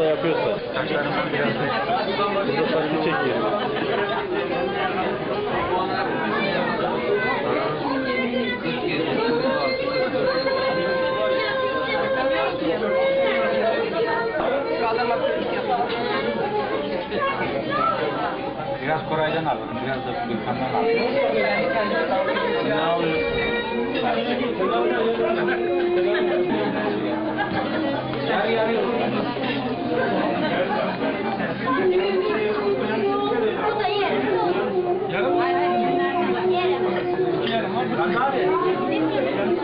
da yapıyorsa. Burada saçını çekiyor. Biraz Koray'dan alalım, biraz da Gülkan'dan alalım. Ne alıyorsun? Burada yerim. Hayır, hayır. Yerim. İçeride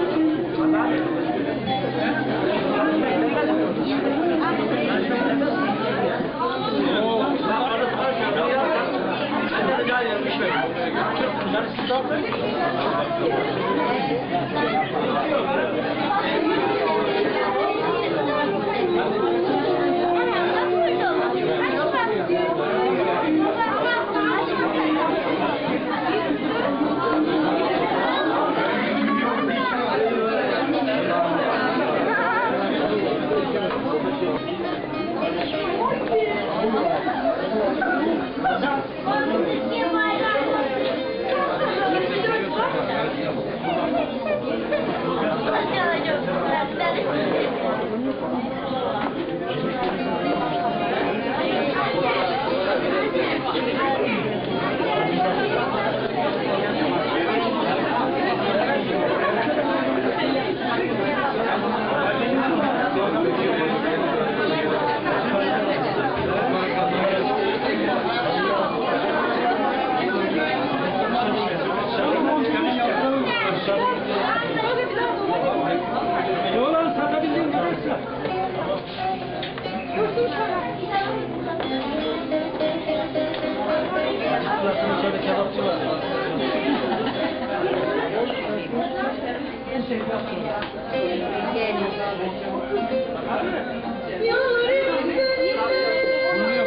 Bunu niye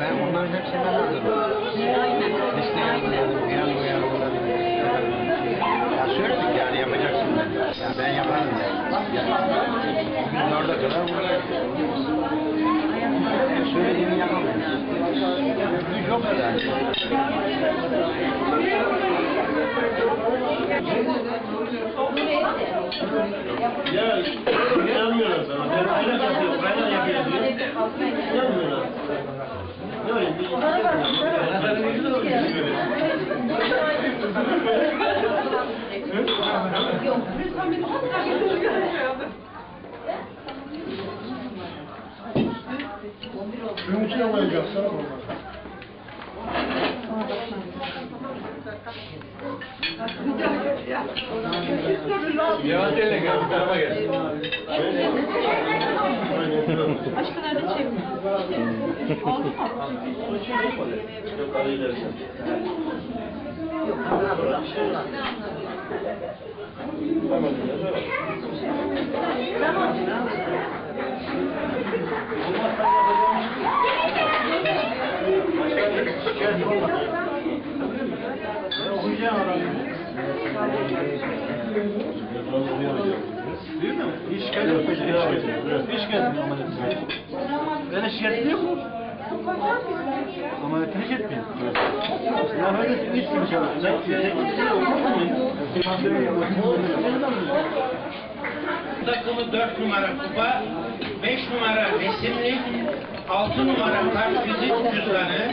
Ben onların hepsinden hazırım. Liste yazdım, yan bu yan Ya söyledik yani yapacaksın. Ya ben yaparım ya. Bugün orada kadar buradayım. Ya söylediğini yapamam. Güç o kadar. Ya inanmıyorum sana. Ben aynen yapıyorum. Aynen yapıyorum diyor. İnanmıyorum. Ne öyle bir Benim için olmayacak sana Yavaş gel gel bu tarafa gel. Nerede çeviriyor? Oldu mu? Değil mi? Hiç şikayet yok. Hiç şikayet yok. Hiç şikayet yok. Ben şikayet yok mu? Ameliyatını hiç etmiyor. Ya öyle hiç şikayet takımı 4 numara kupa, 5 numara resimlik, 6 numara vizit cüzdanı,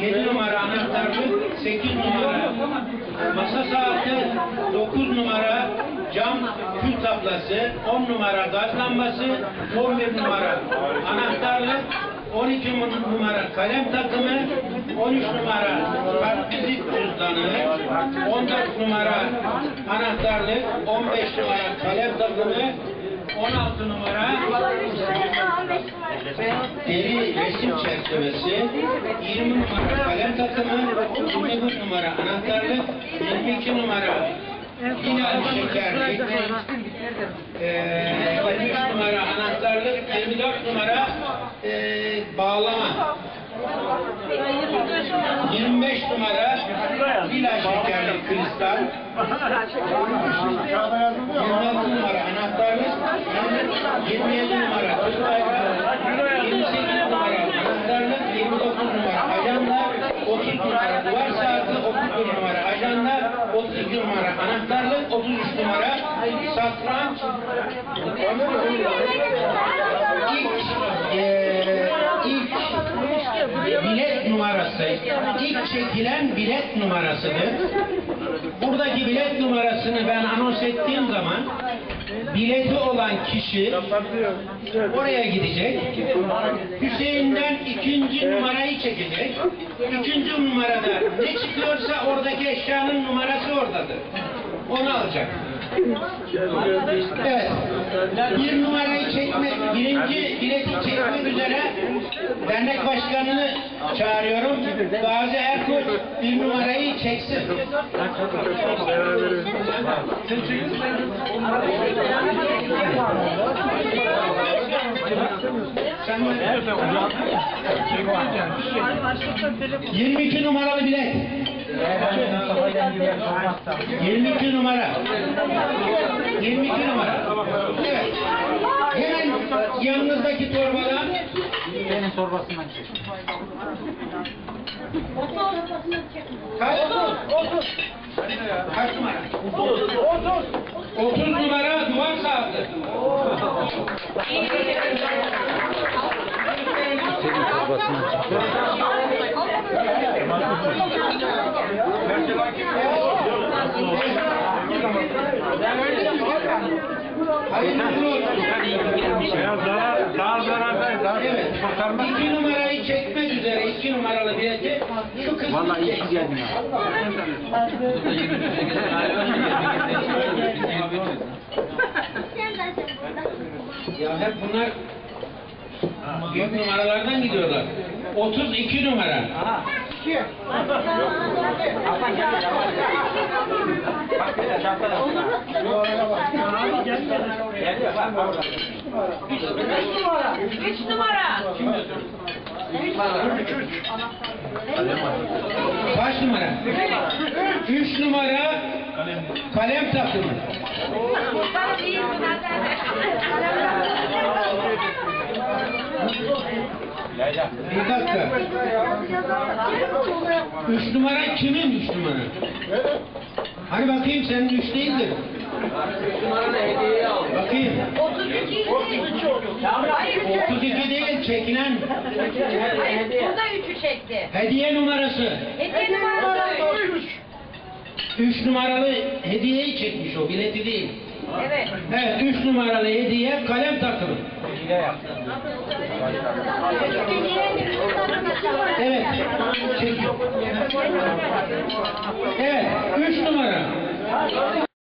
7 numara anahtarlık, 8 numara masa saati, 9 numara cam kül tablası, 10 numara gaz lambası, 11 numara anahtarlık, 12 numara kalem takımı, 13 numara kart vizit cüzdanı, 14 numara anahtarlık, 15 numara kalem takımı, 16 numara deri resim çerçevesi, 20 numara kalem takımı, 21 numara anahtarlık, 22 numara şekerlik, eee 23 numara anahtarlık, 24 numara eee bağlama. 25 numara lila şekerli kristal. 26 numara anahtarlık. 27 numara Türk bayrağı. 28 numara anahtarlık. 29 numara ajanda. 30 numara duvar saati. 31 numara ajanda. 32 numara anahtarlık. 33 numara satranç. İlk, eee ilk bilet numarası, ilk çekilen bilet numarasıdır. Buradaki bilet numarasını ben anons ettiğim zaman bileti olan kişi oraya gidecek. Hüseyin'den ikinci numarayı çekecek. İkinci numarada ne çıkıyorsa oradaki eşyanın numarası oradadır. Onu alacak. Evet. Bir numarayı çekmek, birinci bileti çekmek üzere dernek başkanını çağırıyorum. Gazi Erkoç bir numarayı çeksin. Sen Evet, sen uzattın ya. Çekmeyeceksin. 22 numaralı bilet. 22 numara. 22 numara. Evet. Hemen yanınızdaki torbadan Benim torbasından çek. kaç? Kaç numara? 30 numara duvar saati. Senin torbasından çek. Zarar, daha zarardayız abi. Evet. Kurtarmak İki numarayı çekmek üzere iki numaralı bileti şu kısmı Vallahi iyi ki geldin. Ya hep bunlar büyük numaralardan gidiyorlar. 32 numara. Üç numara. Kaç numara? 3 numara kalem takımı. Bir dakika. 3 numara kimin 3 numara? Hani bakayım senin 3 değildir. Bakayım. 32 değil çekilen Hayır, burada üçü çekti. hediye numarası. Hediye numarası üç. 3 numaralı hediyeyi çekmiş o bileti değil. Evet. Evet 3 numaralı hediye kalem takımı. Evet. Evet 3 numara.